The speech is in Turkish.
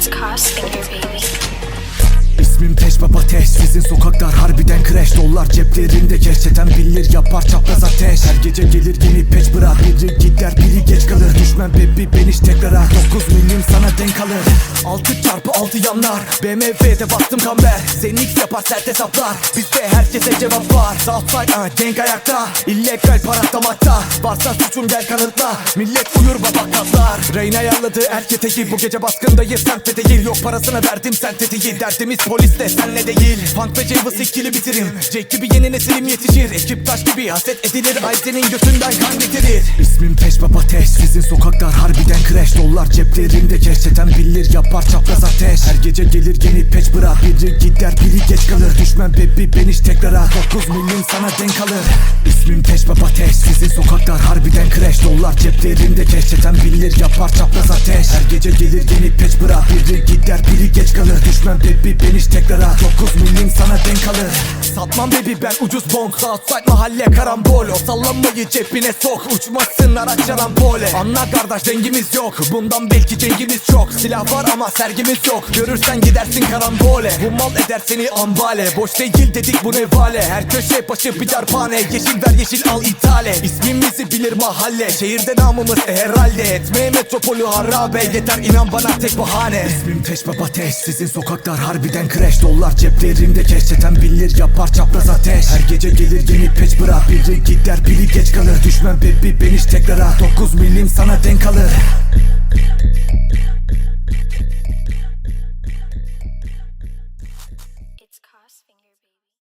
Finger, baby. İsmim Teş Baba Teş. Sizin sokaklar harbiden crash Dollar ceplerinde gerçekten bilir. Yapar çapraz ateş. Her gece gelir yeni peç bırak. Biri gider biri geç kalır. Düşmen baby beniş tekrara. 9 milim sana denk alır. 6 çarpı 6 yanlar. BMW'de bastım kamber. Zenix yapar sert hesaplar. Bizde herkese cevap var. Southside ah, denk ayakta. İllegal paraklamakta Varsa suçum gel kanıtla. Millet uyur baba katlar Reyna ayarladı erketeyi Bu gece baskındayız semtte değil. Yok parasını verdim senteteyi Derdimiz polisle senle değil. Funk ve Javis ikili bitirim Jack gibi yeni nesilim yetişir. Ekip taş gibi haset edilir. Ayzen'in götünden kan getirir. İsmim Teş Baba Sizin sokaklar harbiden crash Dollar ceplerinde gerçekten bilir. Yapar çapraz ateş. Her gece gelir yeni peç bırak Biri gider biri geç kalır. Düşmen baby beniş tekrara. 9 milim sana denk alır. İsmim Teş Baba Sizin sokaklar harbiden crash Dollar ceplerinde gerçekten bilir Yapar çapraz ateş. Her gece gelir yeni peç bırak Biri gider biri geç kalır. Düşmen baby beniş tekrara. 9 milim sana denk alır Satmam baby ben ucuz bonk Southside mahalle karambol O sallanmayı cebine sok. Uçmasın araç pole. Anla kardeş dengimiz yok. Bundan belki cengimiz çok. Silah var ama sergimiz yok. Görürsen gidersin karambole. Bu mal eder seni ambale. Boş değil dedik bu nevale Her köşe başı bir darphane. Yeşil ver yeşil al ithale. İsmimizi bilir mahalle. Şehirde namımız e herhalde. Etmeye metropolü harabe. Yeter inan bana tek bahane. İsmim Teş Baba Teş Sizin sokaklar harbiden crash Dollar ceplerinde gerçekten bilir Yapar çapraz ateş. Her gece gelir yeni peç bırak. Biri gider biri geç kalır. Düşmen baby beniş tekrara 9 milim sana denk alır